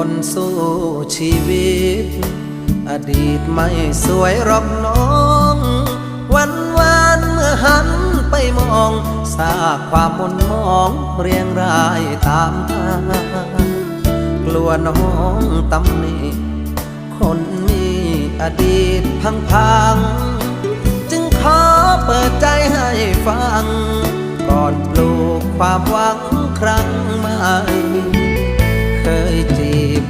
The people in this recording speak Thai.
คนสู้ชีวิต อดีตไม่สวยหรอกน้อง วันวานเมื่อหันไปมองซาความมนมองเรียงรายตามทางกลัวน้องตำหนิคนมีอดีตพังพังๆจึงขอเปิดใจให้ฟัง ก่อนปลูกความหวังครั้งใหม่